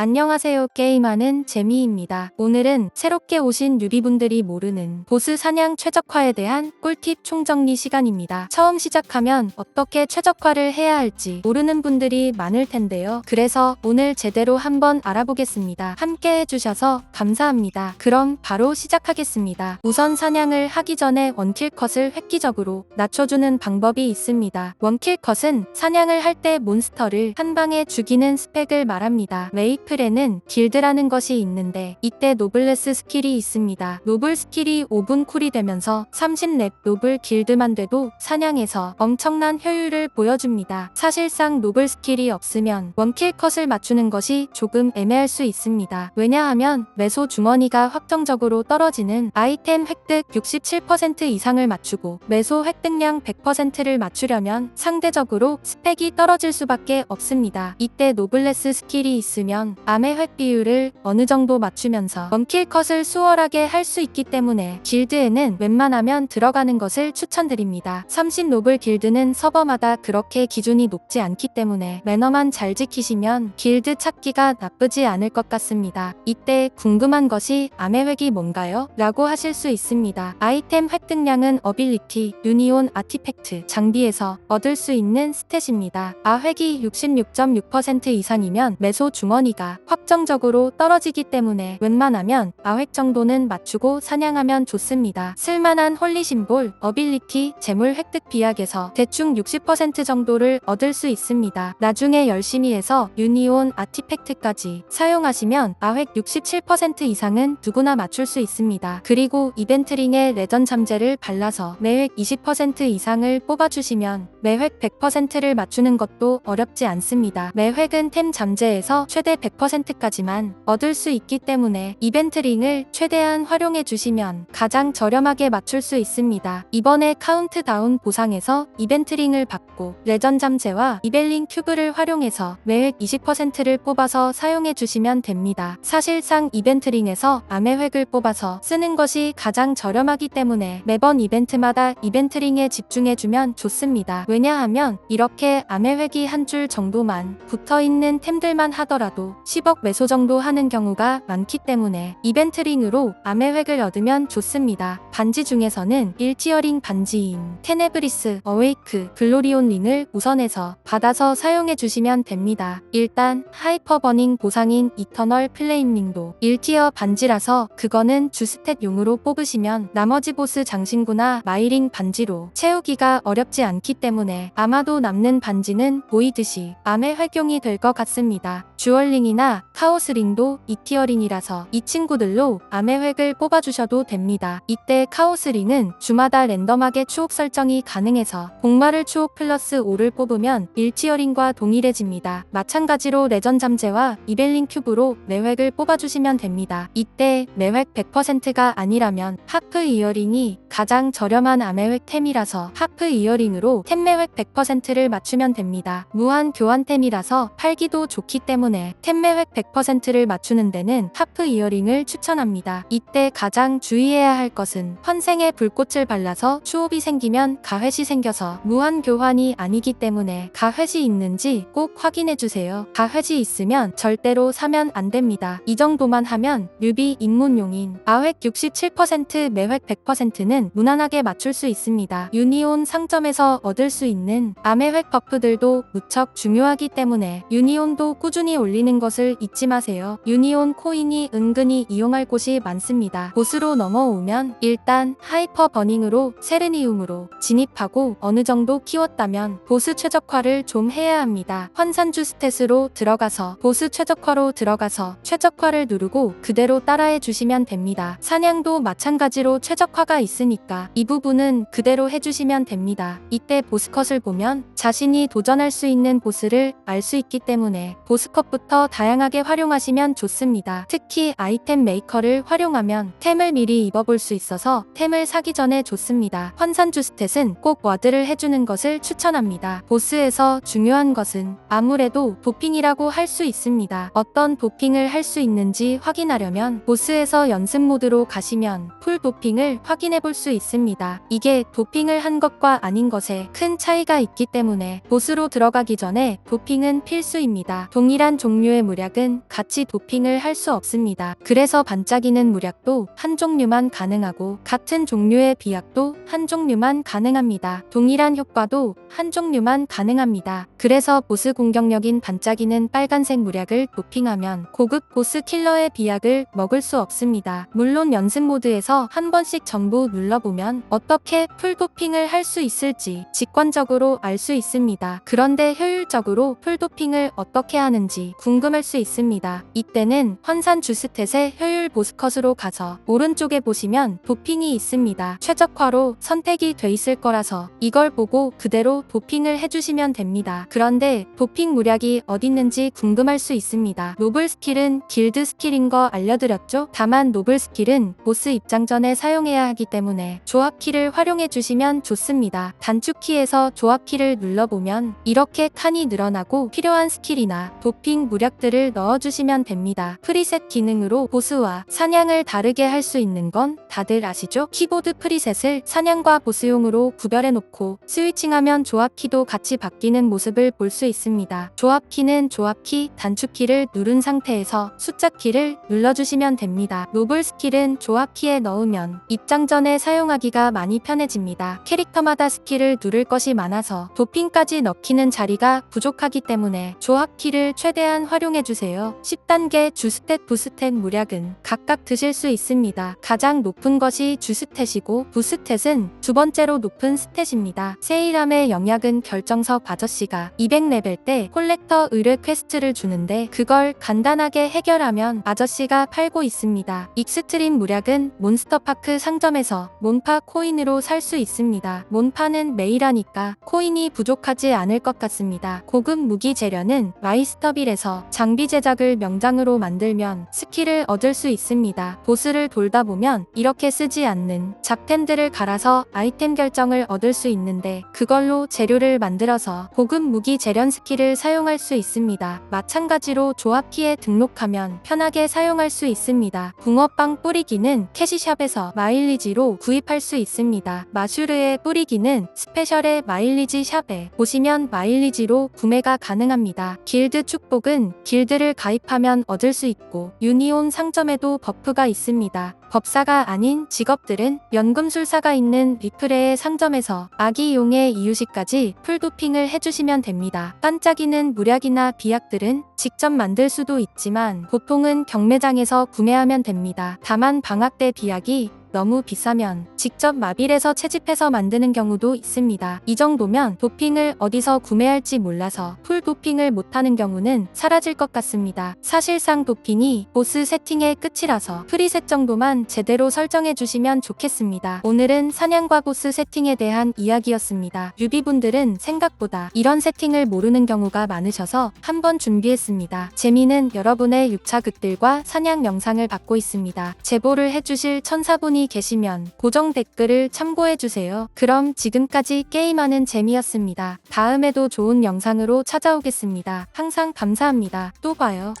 안녕하세요. 게임하는 재미입니다. 오늘은 새롭게 오신 뉴비분들이 모르는 보스 사냥 최적화에 대한 꿀팁 총정리 시간입니다. 처음 시작하면 어떻게 최적화를 해야 할지 모르는 분들이 많을 텐데요. 그래서 오늘 제대로 한번 알아보겠습니다. 함께 해주셔서 감사합니다. 그럼 바로 시작하겠습니다. 우선 사냥을 하기 전에 원킬 컷을 획기적으로 낮춰주는 방법이 있습니다. 원킬 컷은 사냥을 할 때 몬스터를 한 방에 죽이는 스펙을 말합니다. 플에는 길드라는 것이 있는데 이때 노블레스 스킬이 있습니다. 노블 스킬이 5분 쿨이 되면서 30렙 노블 길드만 돼도 사냥에서 엄청난 효율을 보여줍니다. 사실상 노블 스킬이 없으면 원킬 컷을 맞추는 것이 조금 애매할 수 있습니다. 왜냐하면 매소 주머니가 확정적으로 떨어지는 아이템 획득 67% 이상을 맞추고 매소 획득량 100%를 맞추려면 상대적으로 스펙이 떨어질 수밖에 없습니다. 이때 노블레스 스킬이 있으면 암의 획 비율을 어느 정도 맞추면서 원킬 컷을 수월하게 할 수 있기 때문에 길드에는 웬만하면 들어가는 것을 추천드립니다. 30 노블 길드는 서버마다 그렇게 기준이 높지 않기 때문에 매너만 잘 지키시면 길드 찾기가 나쁘지 않을 것 같습니다. 이때 궁금한 것이 암의 획이 뭔가요? 라고 하실 수 있습니다. 아이템 획득량은 어빌리티, 유니온 아티팩트, 장비에서 얻을 수 있는 스탯입니다. 아획이 66.6% 이상이면 매소 주머니가 확정적으로 떨어지기 때문에 웬만하면 아획 정도는 맞추고 사냥하면 좋습니다. 쓸만한 홀리 심볼, 어빌리티, 재물 획득 비약에서 대충 60% 정도를 얻을 수 있습니다. 나중에 열심히 해서 유니온 아티팩트까지 사용하시면 아획 67% 이상은 누구나 맞출 수 있습니다. 그리고 이벤트링에 레전 잠재를 발라서 매획 20% 이상을 뽑아주시면 매획 100%를 맞추는 것도 어렵지 않습니다. 매획은 템 잠재에서 최대 100% 까지만 얻을 수 있기 때문에 이벤트링을 최대한 활용해 주시면 가장 저렴하게 맞출 수 있습니다. 이번에 카운트다운 보상에서 이벤트링을 받고 레전 잠재와 이벨링 큐브를 활용해서 매획 20%를 뽑아서 사용해 주시면 됩니다. 사실상 이벤트링에서 암의 획을 뽑아서 쓰는 것이 가장 저렴하기 때문에 매번 이벤트마다 이벤트링에 집중해 주면 좋습니다. 왜냐하면 이렇게 암의 획이 한 줄 정도만 붙어 있는 템들만 하더라도 10억 매소 정도 하는 경우가 많기 때문에 이벤트링으로 암의 획을 얻으면 좋습니다. 반지 중에서는 1티어링 반지인 테네브리스, 어웨이크, 글로리온 링을 우선해서 받아서 사용해 주시면 됩니다. 일단 하이퍼버닝 보상인 이터널 플레임 링도 1티어 반지라서 그거는 주스탯용으로 뽑으시면 나머지 보스 장신구나 마이링 반지로 채우기가 어렵지 않기 때문에 아마도 남는 반지는 보이듯이 암의 활용이 될 것 같습니다. 주얼링이나 카오스링도 2티어링이라서 이 친구들로 암의 획을 뽑아주셔도 됩니다. 이때 카오스링은 주마다 랜덤하게 추억 설정이 가능해서 복마를 추억 플러스 5를 뽑으면 1티어링과 동일해집니다. 마찬가지로 레전 잠재와 이벨링 큐브로 매획을 뽑아주시면 됩니다. 이때 매획 100%가 아니라면 하프 이어링이 가장 저렴한 암의 획템이라서 하프 이어링으로 템 매획 100%를 맞추면 됩니다. 무한 교환템이라서 팔기도 좋기 때문에 템 매획 100%를 맞추는 데는 하프 이어링을 추천합니다. 이때 가장 주의해야 할 것은 환생의 불꽃을 발라서 추업이 생기면 가회시 생겨서 무한 교환이 아니기 때문에 가회시 있는지 꼭 확인해 주세요. 가회시 있으면 절대로 사면 안 됩니다. 이 정도만 하면 뉴비 입문용인 아획 67% 매획 100%는 무난하게 맞출 수 있습니다. 유니온 상점에서 얻을 수 있는 암의 획 버프들도 무척 중요하기 때문에 유니온도 꾸준히 올리는 것을 잊지 마세요. 유니온 코인이 은근히 이용할 곳이 많습니다. 보스로 넘어오면 일단 하이퍼 버닝으로 세르니움으로 진입하고 어느 정도 키웠다면 보스 최적화를 좀 해야 합니다. 환산주 스탯으로 들어가서 보스 최적화로 들어가서 최적화를 누르고 그대로 따라해 주시면 됩니다. 사냥도 마찬가지로 최적화가 있으니까 이 부분은 그대로 해주시면 됩니다. 이때 보스컷을 보면 자신이 도전할 수 있는 보스를 알 수 있기 때문에 보스컷부터 다양하게 활용하시면 좋습니다. 특히 아이템 메이커를 활용하면 템을 미리 입어볼 수 있어서 템을 사기 전에 좋습니다. 환산주 스탯은 꼭 와드를 해주는 것을 추천합니다. 보스에서 중요한 것은 아무래도 도핑이라고 할 수 있습니다. 어떤 도핑을 할 수 있는지 확인하려면 보스에서 연습 모드로 가시면 풀 도핑을 확인해 볼 수 있습니다. 이게 도핑을 한 것과 아닌 것에 큰 차이가 있기 때문에 보스로 들어가기 전에 도핑은 필수입니다. 동일한 종류의 무약은 같이 도핑을 할 수 없습니다. 그래서 반짝이는 무약도 한 종류만 가능하고 같은 종류의 비약도 한 종류만 가능합니다. 동일한 효과도 한 종류만 가능합니다. 그래서 보스 공격력인 반짝이는 빨간색 무약을 도핑하면 고급 보스 킬러의 비약을 먹을 수 없습니다. 물론 연습 모드에서 한 번씩 전부 눌러보면 어떻게 풀 도핑을 할 수 있을지 직관적으로 알 수 있습니다. 그런데 효율적으로 풀 도핑을 어떻게 하는지 궁금할 수 있습니다. 이때는 환산 주스탯의 효율 보스컷으로 가서 오른쪽에 보시면 도핑 이 있습니다. 최적화로 선택이 돼 있을 거라서 이걸 보고 그대로 도핑을 해주시면 됩니다. 그런데 도핑 무략이 어딨는지 궁금할 수 있습니다. 노블 스킬은 길드 스킬인 거 알려드렸죠? 다만 노블 스킬은 보스 입장 전에 사용해야 하기 때문에 조합 키를 활용해 주시면 좋습니다. 단축 키에서 조합 키를 눌러보면 이렇게 칸이 늘어나고 필요한 스킬이나 도핑 무략들을 넣어주시면 됩니다. 프리셋 기능으로 보스와 사냥을 다르게 할 수 있는 건 다들 아시죠? 키보드 프리셋을 사냥과 보스용으로 구별해 놓고 스위칭하면 조합 키도 같이 바뀌는 모습을 볼 수 있습니다. 조합 키는 조합 키, 단축 키를 누른 상태에서 숫자 키를 눌러주시면 됩니다. 노블 스킬은 조합 키에 넣으면 입장 전에 사용하기가 많이 편해집니다. 캐릭터마다 스킬을 누를 것이 많아서 도핑까지 넣기는 자리가 부족하기 때문에 조합 키를 최대한 활용해주세요. 10단계 주스탯 부스탯 무략은 각각 드실 수 있습니다. 가장 높은 것이 주스탯이고 부스탯은 두 번째로 높은 스탯입니다. 세일함의 영약은 결정석 아저씨가 200레벨 때 콜렉터 의뢰 퀘스트를 주는데 그걸 간단하게 해결하면 아저씨가 팔고 있습니다. 익스트림 무략은 몬스터파크 상점에서 몬파 코인으로 살 수 있습니다. 몬파는 매일 하니까 코인이 부족하지 않을 것 같습니다. 고급 무기 재련은 마이스터빌에서 장비 제작을 명장으로 만들면 스킬을 얻을 수 있습니다. 보스를 돌다 보면 이렇게 쓰지 않는 잡템들을 갈아서 아이템 결정을 얻을 수 있는데 그걸로 재료를 만들어서 고급 무기 재련 스킬을 사용할 수 있습니다. 마찬가지로 조합 키에 등록하면 편하게 사용할 수 있습니다. 붕어빵 뿌리기는 캐시샵에서 마일리지로 구입할 수 있습니다. 마슈르의 뿌리기는 스페셜의 마일리지 샵에 보시면 마일리지로 구매가 가능합니다. 길드 축복은 길드를 가입하면 얻을 수 있고 유니온 상점에도 버프가 있습니다. 법사가 아닌 직업들은 연금술사가 있는 리프레의 상점에서 아기용의 이유식까지 풀도핑을 해주시면 됩니다. 반짝이는 무약이나 비약들은 직접 만들 수도 있지만 보통은 경매장에서 구매하면 됩니다. 다만 방학 때 비약이 너무 비싸면 직접 마빌에서 채집해서 만드는 경우도 있습니다. 이 정도면 도핑을 어디서 구매할지 몰라서 풀 도핑을 못하는 경우는 사라질 것 같습니다. 사실상 도핑이 보스 세팅의 끝이라서 프리셋 정도만 제대로 설정해 주시면 좋겠습니다. 오늘은 사냥과 보스 세팅에 대한 이야기였습니다. 유비분들은 생각보다 이런 세팅을 모르는 경우가 많으셔서 한번 준비했습니다. 재미는 여러분의 6차 극들과 사냥 영상을 받고 있습니다. 제보를 해주실 천사 분이 계시면 고정 댓글을 참고해주세요. 그럼 지금까지 게임하는 재미였습니다. 다음에도 좋은 영상으로 찾아오겠습니다. 항상 감사합니다. 또 봐요.